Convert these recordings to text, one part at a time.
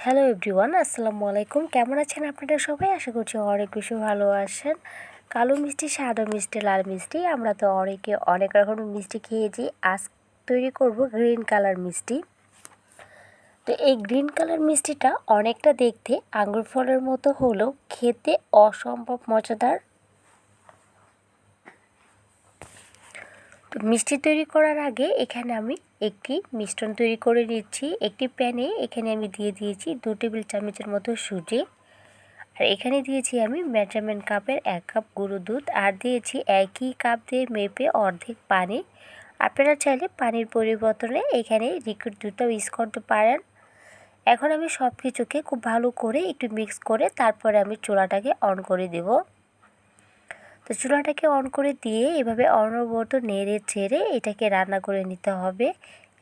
Hello everyone আসসালামু আলাইকুম কেমন আছেন আপনারা সবাই? আশা করছি অনেক বেশি ভালো আছেন। কালো মিষ্টি, সাদা মিষ্টি, লাল মিষ্টি, আমরা তো অনেকে অনেক রকমের মিষ্টি খেয়েছি। আজ তৈরি করব গ্রিন কালার মিষ্টি। তো এই গ্রিন কালার মিষ্টিটা অনেকটা দেখতে আঙুর ফলের মতো হলেও খেতে অসম্ভব মজাদার তো মিষ্টি তৈরি করার আগে এখানে আমি একটি মিশ্রণ তৈরি করে নিচ্ছি। একটি প্যানে এখানে আমি দিয়ে দিয়েছি দু টেবিল চামচের মতো সুজি। আর এখানে দিয়েছি আমি মেজারমেন্ট কাপের এক কাপ গুঁড়ো দুধ। আর দিয়েছি একই কাপ দিয়ে মেপে অর্ধেক পানি। আপনারা চাইলে পানির পরিবর্তনে এখানে লিকুইড দুধটাও ইউজ করতে পারেন। এখন আমি সব কিছুকে খুব ভালো করে একটু মিক্স করে তারপরে আমি চুলাটাকে অন করে দেবো। তো চুলাটাকে অন করে দিয়ে এভাবে অনবরত নেড়ে ছেড়ে এটাকে রান্না করে নিতে হবে।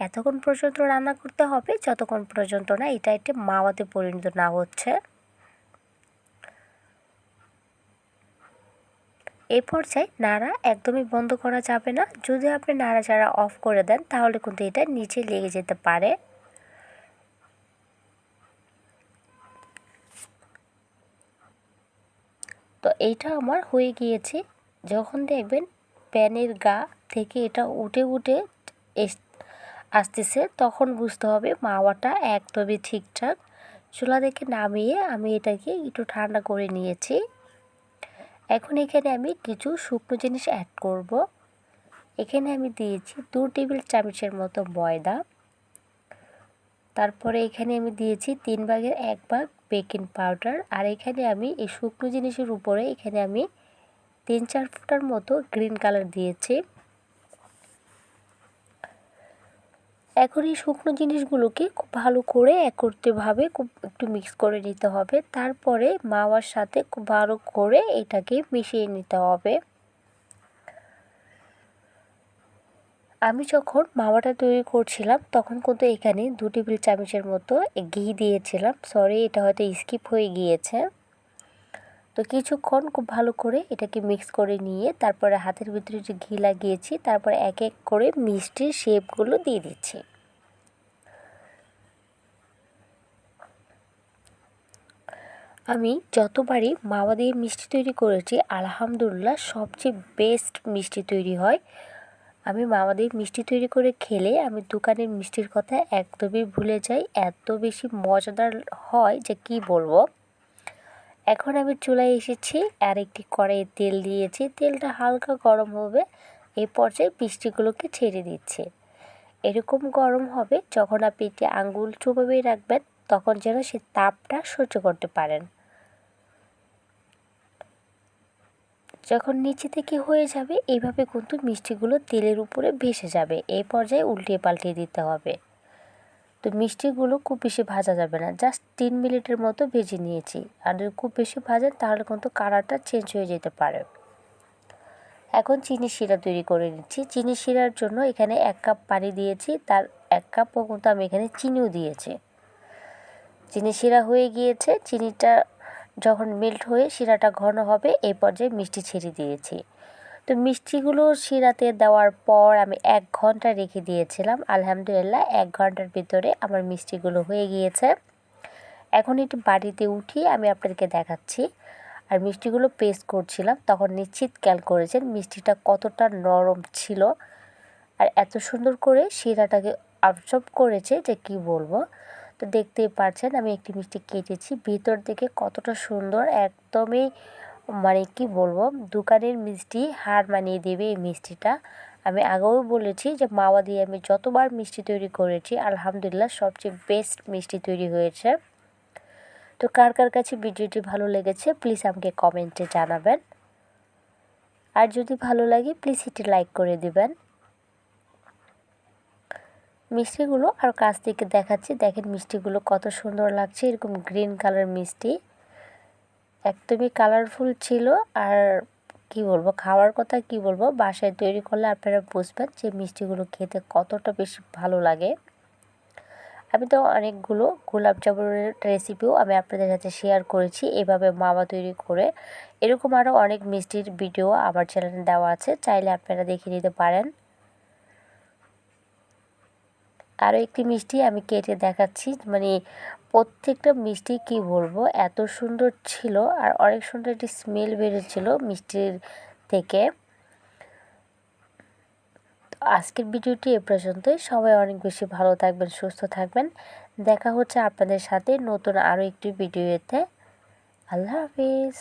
এতক্ষণ পর্যন্ত রান্না করতে হবে, যতক্ষণ পর্যন্ত না এটা একটি মাওয়াতে পরিণত না হচ্ছে। এই পর্যায়ে নাড়া একদমই বন্ধ করা যাবে না। যদি আপনি নাড়া নাড়াচাড়া অফ করে দেন, তাহলে কিন্তু এটা নিচে লেগে যেতে পারে। তো এইটা আমার হয়ে গিয়েছে। যখন দেখবেন প্যানের গা থেকে এটা উঠে উঠে আসতেছে, তখন বুঝতে হবে মাওয়াটা একদমই ঠিকঠাক। চুলা থেকে নামিয়ে আমি এটাকে একটু ঠান্ডা করে নিয়েছি। এখন এখানে আমি কিছু শুকনো জিনিস অ্যাড করব। এখানে আমি দিয়েছি দু টেবিল চামচের মতো ময়দা। তারপরে এখানে আমি দিয়েছি তিন ভাগের এক ভাগ বেকিং পাউডার। আর এখানে আমি এই শুকনো জিনিসের উপরে এখানে আমি তিন চার ফুটার মতো গ্রিন কালার দিয়েছি। এখন এই শুকনো জিনিসগুলোকে খুব ভালো করে একত্রিতভাবে খুব একটু মিক্স করে নিতে হবে। তারপরে মাওয়ার সাথে খুব ভালো করে এটাকে মিশিয়ে নিতে হবে। আমি যখন মাওয়াটা তৈরি করছিলাম, তখন কিন্তু এখানে দু টেবিল চামচের মতো ঘি দিয়েছিলাম। সরি এটা হয়তো স্কিপ হয়ে গিয়েছে। তো কিছুক্ষণ খুব ভালো করে এটাকে মিক্স করে নিয়ে, তারপরে হাতের ভিতরে যে ঘি লাগিয়েছি, তারপরে এক এক করে মিষ্টির শেপগুলো দিয়ে দিচ্ছি। আমি যতবারই মাওয়া দিয়ে মিষ্টি তৈরি করেছি, আলহামদুলিল্লাহ সবচেয়ে বেস্ট মিষ্টি তৈরি হয়। আমি মামাদের মিষ্টি তৈরি করে খেলে আমি দোকানের মিষ্টির কথা একদমই ভুলে যাই, এত বেশি মজাদার হয় যে কি বলব। এখন আমি চুলায় এসেছি আর একটি কড়াইয়ে তেল দিয়েছি, তেলটা হালকা গরম হবে এই পর্যায়ে মিষ্টিগুলোকে ছেড়ে দিচ্ছে। এরকম গরম হবে যখন আপনি একটি আঙ্গুল চুপাবে রাখবেন, তখন যেন সে তাপটা সহ্য করতে পারেন। যখন নিচে থেকে হয়ে যাবে এইভাবে কিন্তু মিষ্টিগুলো তেলের উপরে ভেসে যাবে। এই পর্যায়ে উল্টিয়ে পাল্টিয়ে দিতে হবে। তো মিষ্টিগুলো খুব বেশি ভাজা যাবে না। জাস্ট তিন মিনিটের মতো ভেজে নিয়েছি। আর যদি খুব বেশি ভাজেন, তাহলে কিন্তু কালারটা চেঞ্জ হয়ে যেতে পারে। এখন চিনি শিরা তৈরি করে নিচ্ছি। চিনি শিরার জন্য এখানে এক কাপ পানি দিয়েছি। তার এক কাপও কিন্তু আমি এখানে চিনিও দিয়েছি। চিনি শিরা হয়ে গিয়েছে। চিনিটা যখন মেল্ট হয়ে শিরাটা ঘন হবে এই পর্যায়ে মিষ্টি ছেড়ে দিয়েছি। তো মিষ্টিগুলো শিরাতে দেওয়ার পর আমি এক ঘণ্টা রেখে দিয়েছিলাম। আলহামদুলিল্লাহ, এক ঘণ্টার ভিতরে আমার মিষ্টিগুলো হয়ে গিয়েছে। এখন একটু বাড়িতে উঠিয়ে আমি আপনাদেরকে দেখাচ্ছি। আর মিষ্টিগুলো পেস্ট করছিলাম, তখন নিশ্চিত ক্যাল করেছেন মিষ্টিটা কতটা নরম ছিল। আর এত সুন্দর করে শিরাটাকে আবসর্ব করেছে যে কি বলব? তো দেখতেই পাচ্ছেন আমি একটি মিষ্টি কেটেছি। ভিতর থেকে কতটা সুন্দর, একদমই মানে কি বলব, দোকানের মিষ্টি হার মানিয়ে দেবে এই মিষ্টিটা। আমি আগেও বলেছি যে মাওয়া দিয়ে আমি যতবার মিষ্টি তৈরি করেছি, আলহামদুলিল্লাহ সবচেয়ে বেস্ট মিষ্টি তৈরি হয়েছে। তো কার কার কাছে ভিডিওটি ভালো লেগেছে প্লিজ আমাকে কমেন্টে জানাবেন। আর যদি ভালো লাগে প্লিজ এটি লাইক করে দিবেন। মিষ্টিগুলো আর কাছ থেকে দেখাচ্ছি। দেখেন মিষ্টিগুলো কত সুন্দর লাগছে। এরকম গ্রিন কালার মিষ্টি। একদমই কালারফুল ছিল আর কি বলব, খাওয়ার কথা কি বলব, বাসায় তৈরি করলে আপনারা বুঝবেন যে মিষ্টিগুলো খেতে কতটা বেশি ভালো লাগে। আমি তো অনেকগুলো গোলাপ জামুনের রেসিপিও আমি আপনাদের সাথে শেয়ার করেছি, এভাবে মামা তৈরি করে। এরকম আরও অনেক মিষ্টির ভিডিও আমার চ্যানেলে দেওয়া আছে, চাইলে আপনারা দেখে নিতে পারেন। আরও একটি মিষ্টি আমি কেটে দেখাচ্ছি। মানে প্রত্যেকটা মিষ্টি কি বলব? এত সুন্দর ছিল আর অনেক সুন্দর একটি স্মেল বেরোচ্ছিল মিষ্টির থেকে। তো আজকের ভিডিওটি এ পর্যন্তই। সবাই অনেক বেশি ভালো থাকবেন, সুস্থ থাকবেন। দেখা হচ্ছে আপনাদের সাথে নতুন আরও একটি ভিডিওতে। আল্লাহ হাফিজ।